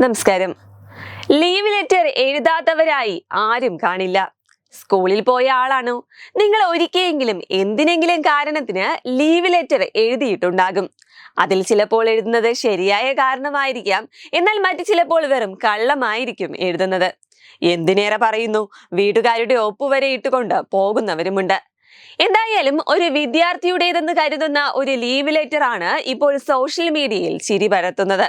നമസ്കാരം. Leave letter എഴുതാത്തവരായി ആരും കാണില്ല. സ്കൂളിൽ പോയ ആളാണോ? നിങ്ങൾ ഒരിക്കലെങ്കിലും എന്തിനെങ്കിലും കാരണത്തിന് ലീവ് ലെറ്റർ എഴുതിയിട്ടുണ്ടാകും. അതിൽ ചിലപ്പോൾ എഴുതുന്നത് ശരിയായ കാരണമായിരിക്കാം. എന്നാൽ മറ്റു ചിലപ്പോൾ വെറും കള്ളമായിരിക്കും എഴുതുന്നത്. എന്തിനേറെ പറയുന്നു? വീട്ടുകാരുടെ ഒപ്പുവരെ ഇട്ടുകൊണ്ട് പോകുന്നവരുമുണ്ട്. എന്തായാലും ഒരു വിദ്യാർത്ഥിയുടേതെന്ന് കരുതുന്ന ഒരു ലീവ് ലെറ്റർ ആണ് ഇപ്പോൾ സോഷ്യൽ മീഡിയയിൽ ചിരി പരത്തുന്നത്.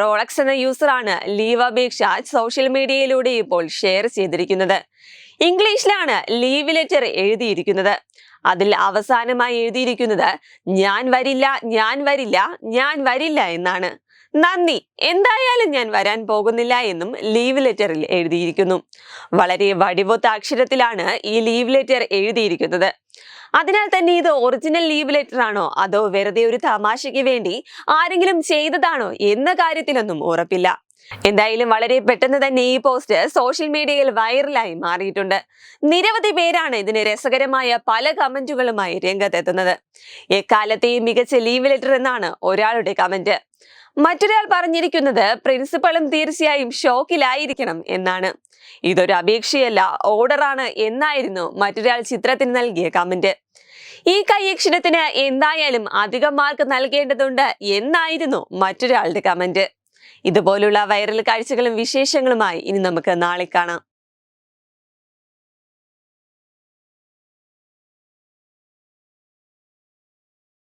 റോളക്സ് എന്ന യൂസറാണ് ലീവ് അപേക്ഷ സോഷ്യൽ മീഡിയയിലൂടെ ഇപ്പോൾ ഷെയർ ചെയ്തിരിക്കുന്നത്. ഇംഗ്ലീഷിലാണ് ലീവ് ലെറ്റർ എഴുതിയിരിക്കുന്നത്. അതിൽ അവസാനമായി എഴുതിയിരിക്കുന്നത് ഞാൻ വരില്ല ഞാൻ വരില്ല ഞാൻ വരില്ല എന്നാണ്. നന്ദി. എന്തായാലും ഞാൻ വരാൻ പോകുന്നില്ല എന്നും ലീവ് ലെറ്ററിൽ എഴുതിയിരിക്കുന്നു. വളരെ വടിവൊത്ത അക്ഷരത്തിലാണ് ഈ ലീവ് ലെറ്റർ എഴുതിയിരിക്കുന്നത്. അതിനാൽ തന്നെ ഇത് ഒറിജിനൽ ലീവ് ലെറ്റർ ആണോ? അതോ വെറുതെ ഒരു തമാശയ്ക്ക് വേണ്ടി ആരെങ്കിലും ചെയ്തതാണോ? എന്ന കാര്യത്തിലൊന്നും ഉറപ്പില്ല. എന്തായാലും വളരെ പെട്ടെന്ന് തന്നെ ഈ പോസ്റ്റ് സോഷ്യൽ മീഡിയയിൽ വൈറലായി മാറിയിട്ടുണ്ട്. നിരവധി പേരാണ് ഇതിന് രസകരമായ പല കമന്റുകളുമായി രംഗത്തെത്തുന്നത്. എക്കാലത്തെയും മികച്ച ലീവ് ലെറ്റർ എന്നാണ് ഒരാളുടെ കമന്റ്. മറ്റൊരാൾ പറഞ്ഞിരിക്കുന്നത് പ്രിൻസിപ്പളും തീർച്ചയായും ഷോക്കിലായിരിക്കണം എന്നാണ്. ഇതൊരു അപേക്ഷയല്ല ഓർഡറാണ് എന്നായിരുന്നു മറ്റൊരാൾ ചിത്രത്തിന് നൽകിയ കമന്റ് ഈ കൈയക്ഷരത്തിന് എന്തായാലും അധികം മാർക്ക് നൽകേണ്ടതുണ്ട് എന്നായിരുന്നു മറ്റൊരാളുടെ കമന്റ് ഇതുപോലുള്ള വൈറൽ കാഴ്ചകളും വിശേഷങ്ങളുമായി ഇനി നമുക്ക് നാളെ കാണാം.